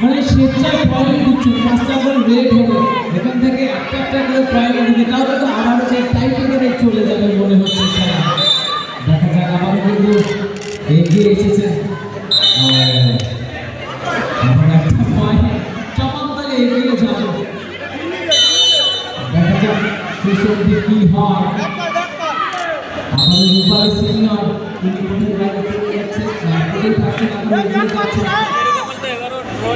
মানে স্বেচ্ছায় প্রয়োগ করছ পাঁচটা করে রেট হবে। এখান থেকে একটা করে প্রয়োগ হবে তাও কিন্তু আবার সেই টাইপে করে চলে যাবে মনে হচ্ছে খেলা। দেখা যাক আবারও কিন্তু এগিয়ে এসেছে। কি হয়। আমাদের রূপালী সিংহ তিনি কোথায় যাচ্ছেন না করেই থাকছেন আমরা এগিয়ে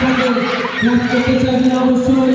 কাজে ক্লাস করতে চাইবেন অবশ্যই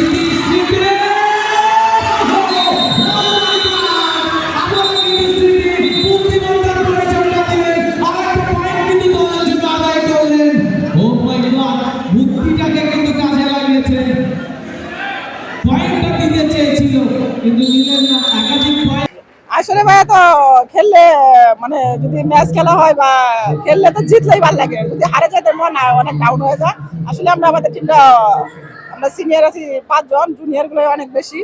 পয়েন্টটা চেয়েছিল কিন্তু নিলেন না একাধিক আসলে ভাইয়া তো খেললে মানে যদি ম্যাচ খেলা হয় বা খেললে তো জিতলেই ভালো লাগে। যদি হারে যায় তো মন অনেক ডাউন হয়ে যায়। আসলে আমরা আমাদের টিমটা আমরা সিনিয়র আছি পাঁচজন জুনিয়রগুলো অনেক বেশি।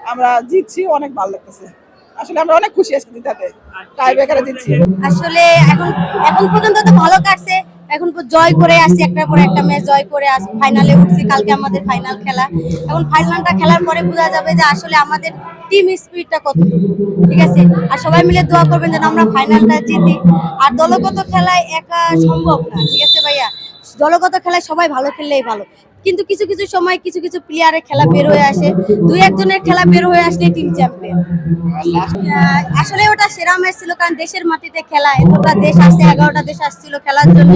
আমরা জিতছি অনেক ভালো লাগতেছে। আসলে আমরা অনেক খুশি আছি জিতাতে টাই ব্রেকারে জিতছি। আসলে এখন এখন পর্যন্ত তো ভালো কাটছে এখন জয় করে আসছি একটার পর একটা ম্যাচ জয় করে আস ফাইনালে উঠছি, কালকে আমাদের ফাইনাল খেলা। এখন ফাইনালটা খেলার পরে বোঝা যাবে যে আসলে আমাদের টিম স্পিরিটটা কতটুকু, ঠিক আছে? আর সবাই মিলে দোয়া করবেন যেন আমরা ফাইনালটা জিতি। আর দলগত খেলায় একা সম্ভব না, ঠিক আছে ভাইয়া? দলগত খেলায় সবাই ভালো খেললেই ভালো। কিন্তু কিছু কিছু সময় কিছু কিছু প্লেয়ারের খেলা বের হয়ে আসে। দুই একজনের খেলা বের হয়ে আসলে টিম চ্যাম্পিয়ন আসলে ওটা সেরা ম্যাচ ছিল কারণ দেশের মাটিতে খেলা, এতটা দেশ আসছে, এগারোটা দেশ আসছিল খেলার জন্য।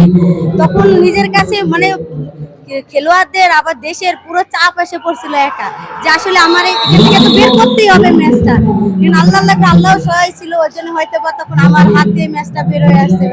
তখন নিজের কাছে মানে খেলোয়াড়দের আবার দেশের পুরো চাপ এসে পড়ছিল একা, যে আসলে আমার এখান থেকে তো বের করতেই হবে ম্যাচটা কিন্তু আল্লাহ আল্লাহ আল্লাহ সহায় ছিল, ওর জন্য হয়তো বা তখন আমার হাত দিয়ে ম্যাচটা বের হয়ে আসছে।